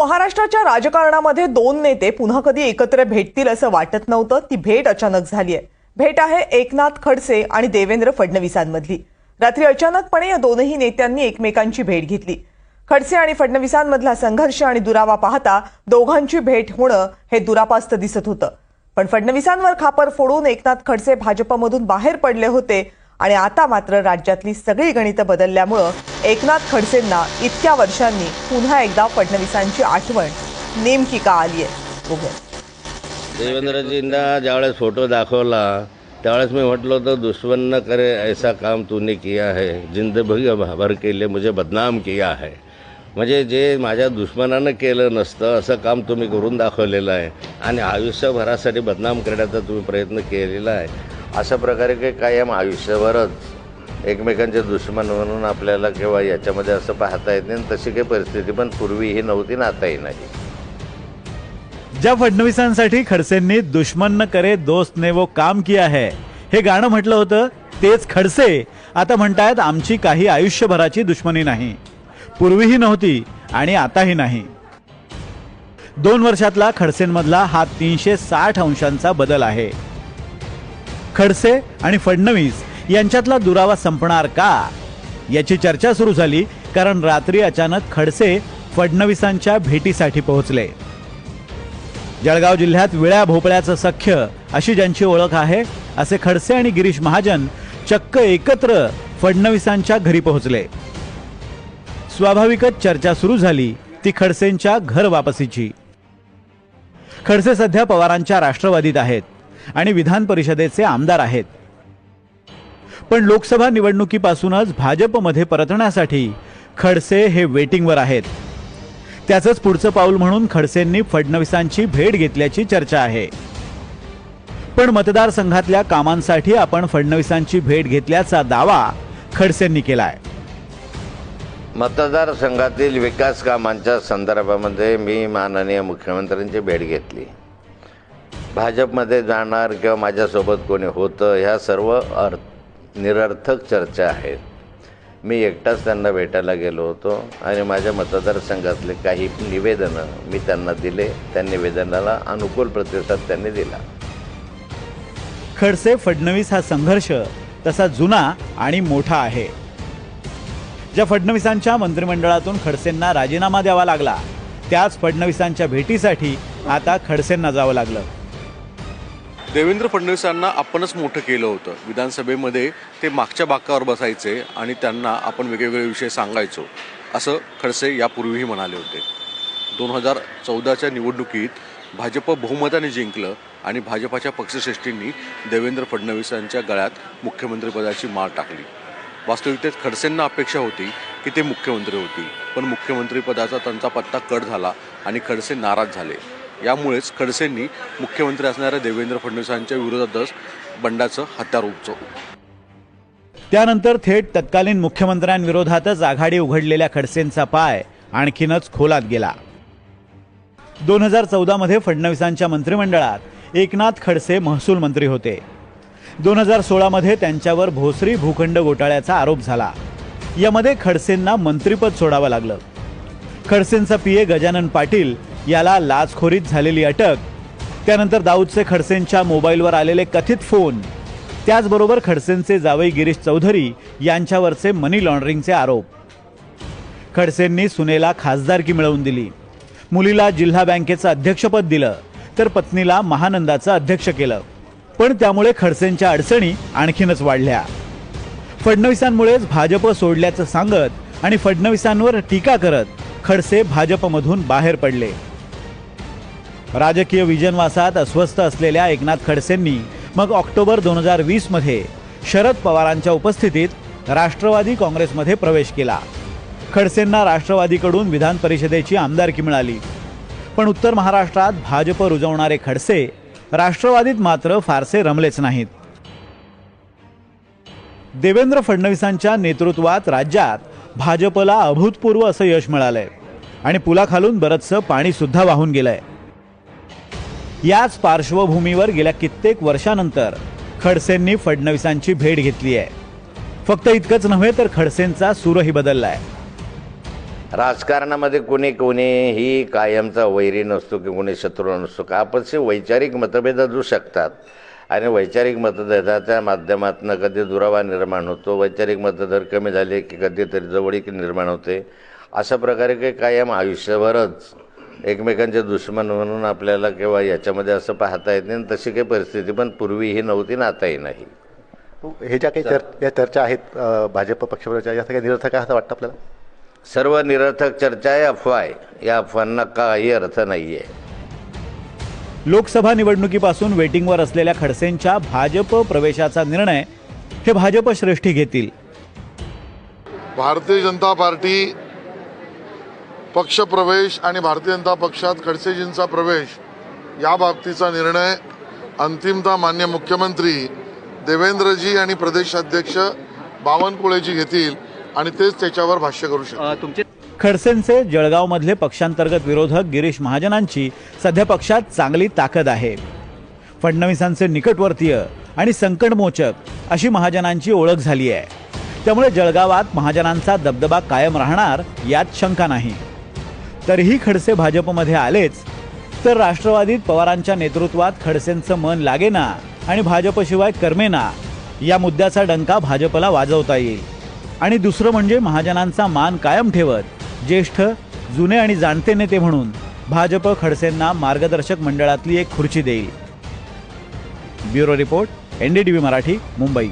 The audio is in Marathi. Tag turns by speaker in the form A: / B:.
A: महाराष्ट्राच्या राजकारणामध्ये दोन नेते पुन्हा कधी एकत्र भेटतील असं वाटत नव्हतं. ती भेट अचानक झाली आहे. भेट आहे एकनाथ खडसे आणि देवेंद्र फडणवीसांमधली. रात्री अचानकपणे या दोनही नेत्यांनी एकमेकांची भेट घेतली. खडसे आणि फडणवीसांमधला संघर्ष आणि दुरावा पाहता दोघांची भेट होणं हे दुरापास्त दिसत होतं. पण फडणवीसांवर खापर फोडून एकनाथ खडसे भाजपमधून बाहेर पडले होते आणि आता मात्र राज्यातली सगळी गणितं बदलल्यामुळं एकनाथ खडसेंना इतक्या वर्षांनी पुन्हा एकदा फडणवीसांची आठवण नेमकी का आली आहे? बघूया.
B: देवेंद्रजींना ज्यावेळेस फोटो दाखवला त्यावेळेस मी म्हटलं होतं दुश्मन न करे ऐसा काम तूने किया है जिंदगी भर केले म्हणजे मुझे बदनाम किया है. म्हणजे जे माझ्या दुश्मनानं केलं नसतं असं काम तुम्ही करून दाखवलेलं आहे. आणि आयुष्यभरासाठी बदनाम करण्याचा तुम्ही प्रयत्न केलेला आहे. अशा प्रकारे काही कायम आयुष्यभरच एकमेकांचे दुश्मन म्हणून आपल्याला किंवा याच्यामध्ये असं पाहता येत नाही तशी काही परिस्थिती पण पूर्वीही नव्हती ना आताही नाही.
C: ज्या फडणवीसांसाठी खडसेंनी दुश्मन न करे दोस्त ने वो काम किया है हे गाणं म्हटलं होतं तेच खडसे. आता म्हणतायत आमची काही आयुष्यभराची दुश्मनी नाही. पूर्वीही नव्हती आणि आताही नाही. दोन वर्षातला खडसेंमधला हा तीनशे साठ अंशांचा बदल आहे. खडसे आणि फडणवीस यांच्यातला दुरावा संपणार का? याची चर्चा सुरू झाली कारण रात्री अचानक खडसे फडणवीसांच्या भेटीसाठी पोहोचले. जळगाव जिल्ह्यात विळ्या भोपळ्याचं सख्य अशी ज्यांची ओळख आहे असे खडसे आणि गिरीश महाजन चक्क एकत्र फडणवीसांच्या घरी पोहोचले. स्वाभाविकच चर्चा सुरू झाली ती खडसेंच्या घर वापसीची. खडसे सध्या पवारांच्या राष्ट्रवादीत आहेत. आणि विधान परिषदेचे आमदार आहेत. पण लोकसभा निवडणुकीपासूनच भाजपमध्ये परतण्यासाठी खडसे हे वेटिंगवर आहेत. त्याचंच पुढचं पाऊल म्हणून खडसेंनी फडणवीसांची भेट घेतल्याची चर्चा आहे. पण मतदारसंघातल्या कामांसाठी आपण फडणवीसांची भेट घेतल्याचा दावा खडसेंनी केलाय.
B: मतदारसंघातील विकास कामांच्या संदर्भामध्ये मी माननीय मुख्यमंत्र्यांची भेट घेतली. भाजपमध्ये जाणार किंवा माझ्यासोबत कोणी होतं ह्या सर्व अर्थ निरर्थक चर्चा आहेत. मी एकटाच त्यांना भेटायला गेलो होतो आणि माझ्या मतदारसंघातले काही निवेदनं मी त्यांना दिले. त्या निवेदनाला अनुकूल प्रतिसाद त्यांनी दिला.
C: खडसे फडणवीस हा संघर्ष तसा जुना आणि मोठा आहे. ज्या फडणवीसांच्या मंत्रिमंडळातून खडसेंना राजीनामा द्यावा लागला त्याच फडणवीसांच्या भेटीसाठी आता खडसेंना जावं लागलं.
D: देवेंद्र फडणवीसांना आपणच मोठं केलं होतं. विधानसभेमध्ये ते मागच्या बाकावर बसायचे आणि त्यांना आपण वेगवेगळे विषय सांगायचो. असं खडसे यापूर्वीही म्हणाले होते. दोन हजार चौदाच्या निवडणुकीत भाजप बहुमताने जिंकलं आणि भाजपाच्या पक्षश्रेष्ठींनी देवेंद्र फडणवीसांच्या गळ्यात मुख्यमंत्रीपदाची माळ टाकली. वास्तविकतेत खडसेंना अपेक्षा होती की ते मुख्यमंत्री होतील. पण मुख्यमंत्रीपदाचा त्यांचा पत्ता कट झाला आणि खडसे नाराज झाले. यामुळेच खडसेंनी मुख्यमंत्री असणाऱ्या देवेंद्र फडणवीसांच्या विरोधातच बंडाचं हत्यार उपचो
C: त्यानंतर थेट तत्कालीन मुख्यमंत्र्यांविरोधातच आघाडी उघडलेल्या खडसेंचा पाय आणखीनच खोलात गेला. दोन हजार चौदामध्ये फडणवीसांच्या मंत्रिमंडळात एकनाथ खडसे महसूल मंत्री होते. दोन हजार सोळामध्ये त्यांच्यावर भोसरी भूखंड घोटाळ्याचा आरोप झाला. यामध्ये खडसेंना मंत्रिपद सोडावं लागलं. खडसेंचा पीए गजानन पाटील याला लाचखोरीत झालेली अटक. त्यानंतर दाऊदचे खडसेंच्या मोबाईलवर आलेले कथित फोन. त्याचबरोबर खडसेंचे जावई गिरीश चौधरी यांच्यावरचे मनी लॉन्ड्रिंगचे आरोप. खडसेंनी सुनेला खासदारकी मिळवून दिली. मुलीला जिल्हा बँकेचं अध्यक्षपद दिलं तर पत्नीला महानंदाचं अध्यक्ष केलं. पण त्यामुळे खडसेंच्या अडचणी आणखीनच वाढल्या. फडणवीसांमुळेच भाजप सोडल्याचं सांगत आणि फडणवीसांवर टीका करत खडसे भाजपमधून बाहेर पडले. राजकीय विजनवासात अस्वस्थ असलेल्या एकनाथ खडसेंनी मग ऑक्टोबर दोन हजार वीसमध्ये शरद पवारांच्या उपस्थितीत राष्ट्रवादी काँग्रेसमध्ये प्रवेश केला. खडसेंना राष्ट्रवादीकडून विधान परिषदेची आमदारकी मिळाली. पण उत्तर महाराष्ट्रात भाजप रुजवणारे खडसे राष्ट्रवादीत मात्र फारसे रमलेच नाहीत. देवेंद्र फडणवीसांच्या नेतृत्वात राज्यात भाजपला अभूतपूर्व असं यश मिळालंय. आणि पुलाखालून बरंचसं पाणीसुद्धा वाहून गेलंय. याच पार्श्वभूमीवर गेल्या कित्येक वर्षानंतर खडसेंनी फडणवीसांची भेट घेतली आहे. फक्त इतकंच नव्हे तर खडसेंचा सूरही बदललाय.
B: राजकारणामध्ये कोणी कोणीही कायमचा वैरी नसतो की कोणी शत्रू नसतो. का आपणचे वैचारिक मतभेद असू शकतात. आणि वैचारिक मतभेदाच्या माध्यमातून कधी दुरावा निर्माण होतो वैचारिक मतदार कमी झाले की कधीतरी जवळीक निर्माण होते. अशा प्रकारे काही कायम आयुष्यभरच एकमेकांचे दुश्मन म्हणून आपल्याला किंवा याच्यामध्ये असं पाहता येत नाही. तशी काही परिस्थिती पण पूर्वीही नव्हती ना आताही नाही.
E: हे ज्या काही चर या चर्चा आहेत भाजप पक्षप्रवेशच्या या सगळ्या निरर्थक आहे असं वाटतं आपल्याला?
B: सर्व निरर्थक चर्चा आहे अफवा आहे. या अफवांना काही अर्थ नाही आहे
C: लोकसभा निवडणुकीपासून वेटिंगवर असलेल्या खडसेंच्या भाजप प्रवेशाचा निर्णय हे भाजप श्रेष्ठी घेतील.
F: भारतीय जनता पार्टी पक्षप्रवेश आणि भारतीय जनता पक्षात खडसेजींचा प्रवेश या बाबतीचा निर्णय अंतिमतः मान्य मुख्यमंत्री देवेंद्रजी आणि प्रदेशाध्यक्ष बावनकुळेजी घेतील आणि तेच त्याच्यावर भाष्य करू शकतील.
C: खडसेंचे जळगावमधले पक्षांतर्गत विरोधक गिरीश महाजनांची सध्या पक्षात चांगली ताकद आहे. फडणवीसांचे निकटवर्तीय आणि संकटमोचक अशी महाजनांची ओळख झाली आहे. त्यामुळे जळगावात महाजनांचा दबदबा कायम राहणार यात शंका नाही. तरीही खडसे भाजपमध्ये आलेच. तर राष्ट्रवादीत पवारांच्या नेतृत्वात खडसेंचं मन लागेना आणि भाजपशिवाय करमेना या मुद्द्याचा डंका भाजपला वाजवता येईल. आणि दुसरं म्हणजे महाजनांचा मान कायम ठेवत ज्येष्ठ जुने आणि जाणते नेते म्हणून भाजप खडसेंना मार्गदर्शक मंडळातली एक खुर्ची देईल. Bureau report NDTV Marathi Mumbai.